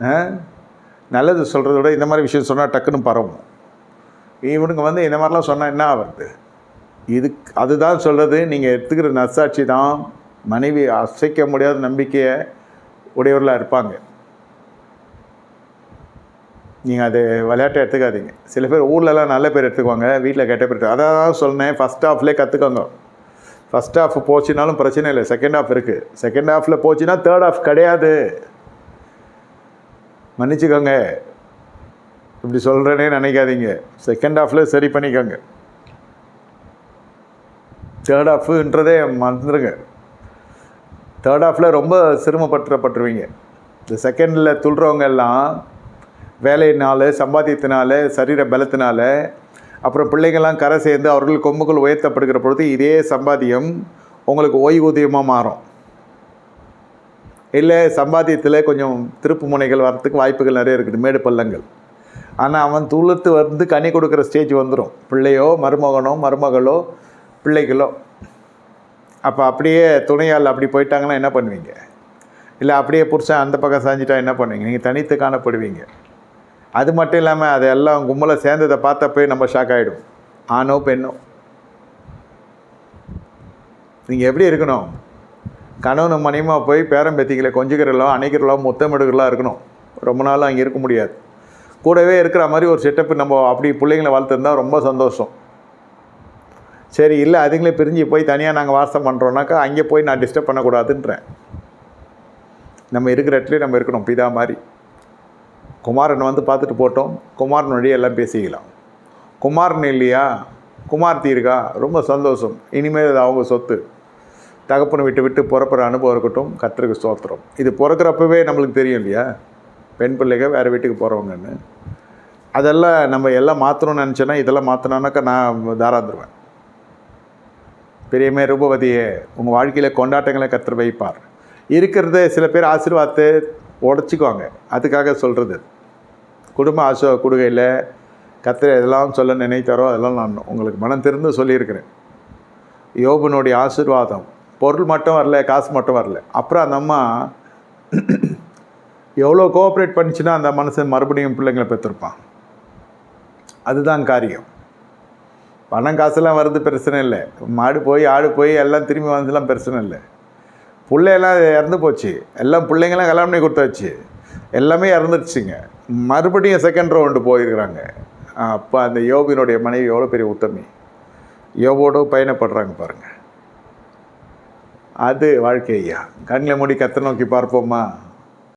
ஆ? நல்லது சொல்கிறத விட இந்த மாதிரி விஷயம் சொன்னால் டக்குன்னு பரவும். இவனுங்க வந்து இந்த மாதிரிலாம் சொன்னால் என்ன ஆகிறது இதுக்கு அதுதான் சொல்கிறது நீங்கள் எடுத்துக்கிற நசாட்சி தான். மனைவி அசைக்க முடியாத நம்பிக்கையை உடையவர்களாக இருப்பாங்க. நீங்கள் அது விளையாட்டை எடுத்துக்காதீங்க. சில பேர் ஊர்லலாம் நல்ல பேர் எடுத்துக்குவாங்க. வீட்டில் கெட்ட பேர் அதை அதான் தான் சொன்னேன் ஃபஸ்ட் ஹாஃப்லேயே கற்றுக்கோங்க ஃபஸ்ட் ஹாஃப் போச்சுனாலும் பிரச்சனை இல்லை. செகண்ட் ஹாஃப் இருக்குது செகண்ட் ஹாஃபில் போச்சுன்னா தேர்ட் ஹாஃப் கிடையாது. மன்னிச்சுக்கோங்க. இப்படி சொல்கிறேனே நினைக்காதீங்க. செகண்ட் ஹாஃபில் சரி பண்ணிக்கோங்க. தேர்ட் ஹாஃபுன்றதே மறந்துடுங்க தேர்ட் ஹாஃபில் ரொம்ப சிரமப்பட்டுறப்பட்டுருவீங்க. இந்த செகண்டில் துள்ளுறவங்க எல்லாம் வேலையினால் சம்பாத்தியத்தினால சரீர பலத்தினால அப்புறம் பிள்ளைங்கள்லாம் கரை சேர்ந்து அவர்கள் கொம்புகள் உயர்த்தப்படுகிற பொழுது இதே சம்பாத்தியம் உங்களுக்கு ஓய்வூதியமாக மாறும். இல்லை சம்பாத்தியத்தில் கொஞ்சம் திருப்பு முனைகள் வரத்துக்கு வாய்ப்புகள் நிறைய இருக்குது மேடு பள்ளங்கள். ஆனால் அவன் துளுத்து வந்து கனி கொடுக்குற ஸ்டேஜ் வந்துடும் பிள்ளையோ மருமகனோ மருமகளோ பிள்ளைகளோ. அப்போ அப்படியே துணையால் அப்படி போயிட்டாங்கன்னா என்ன பண்ணுவீங்க? இல்லை அப்படியே புருஷன் அந்த பக்கம் சாஞ்சிட்டா என்ன பண்ணுவீங்க? நீங்கள் தனித்து காணப்படுவீங்க. அது மட்டும் இல்லாமல் அதெல்லாம் கும்பலை சேர்ந்ததை பார்த்தப்பே நம்ம ஷாக் ஆகிடும் ஆணோ பெண்ணோ? நீங்கள் எப்படி இருக்கணும்? கணவன் மனைவிமா போய் பேரம்பேத்திகளை கொஞ்சிக்கிறலோ அணைக்கிறலோ முத்தமிடுகளோ இருக்கணும். ரொம்ப நாள் அங்கே இருக்க முடியாது. கூடவே இருக்கிற மாதிரி ஒரு செட்டப் நம்ம அப்படி பிள்ளைங்களை வளர்த்துருந்தா ரொம்ப சந்தோஷம். சரி இல்லை அதுங்களே பிரிஞ்சு போய் தனியாக நாங்கள் வாசம் பண்ணுறோன்னாக்கா அங்கே போய் நான் டிஸ்டர்ப் பண்ணக்கூடாதுன்றேன். நம்ம இருக்கிற இடத்துலேயே நம்ம இருக்கணும் பிதா மாதிரி. குமாரன் வந்து பார்த்துட்டு போட்டோம். குமாரன் வழியே எல்லாம் பேசிக்கலாம். குமாரன் இல்லையா? குமார்த்தி இருக்கா? ரொம்ப சந்தோஷம். இனிமேல் அது அவங்க சொத்து. தகப்பனை விட்டு விட்டு பிறப்புற அனுபவம் இருக்கட்டும் கத்திரிக்கு ஸ்தோத்திரம். இது பிறக்கிறப்பவே நம்மளுக்கு தெரியும் இல்லையா? பெண் பிள்ளைங்க வேறு வீட்டுக்கு போகிறவங்கன்னு அதெல்லாம் நம்ம எல்லாம் மாற்றணும்னு நினச்சேன்னா இதெல்லாம் மாற்றினோன்னாக்கா நான் தாராந்துருவேன். பெரியமே ரூபவதியே உங்கள் வாழ்க்கையில் கொண்டாட்டங்களை கத்திர வைப்பார். இருக்கிறத சில பேர் ஆசீர்வாதத்தை உடச்சிக்குவாங்க. அதுக்காக சொல்கிறது குடும்ப ஆசோ கொடுகையில் கத்திர இதெல்லாம் சொல்ல நினைத்தாரோ அதெல்லாம் நான் உங்களுக்கு மனம் திறந்து சொல்லியிருக்கிறேன். யோபனுடைய ஆசிர்வாதம் பொருள் மட்டும் வரல காசு மட்டும் வரல. அப்புறம் அந்த அம்மா எவ்வளோ கோஆப்ரேட் பண்ணிச்சுன்னா அந்த மனுஷன் மறுபடியும் பிள்ளைங்களை பெற்றிருப்பான். அதுதான் காரியம். பணம் காசுலாம் வர்றது பிரச்சனை இல்லை. மாடு போய் ஆடு போய் எல்லாம் திரும்பி வந்ததுலாம் பிரச்சனை இல்லை. பிள்ளையெல்லாம் இறந்து போச்சு. எல்லாம் பிள்ளைங்களாம் கல்யாணம் பண்ணி கொடுத்தாச்சு. எல்லாமே இறந்துடுச்சுங்க மறுபடியும் செகண்ட் ரவுண்டு போயிருக்கிறாங்க. அப்போ அந்த யோபினுடைய மனைவி எவ்வளோ பெரிய உத்தமி. யோபோடு பயணப்படுறாங்க பாருங்கள் அது வாழ்க்கை ஐயா கண்ணில் மூடி கத்தை நோக்கி பார்ப்போமா?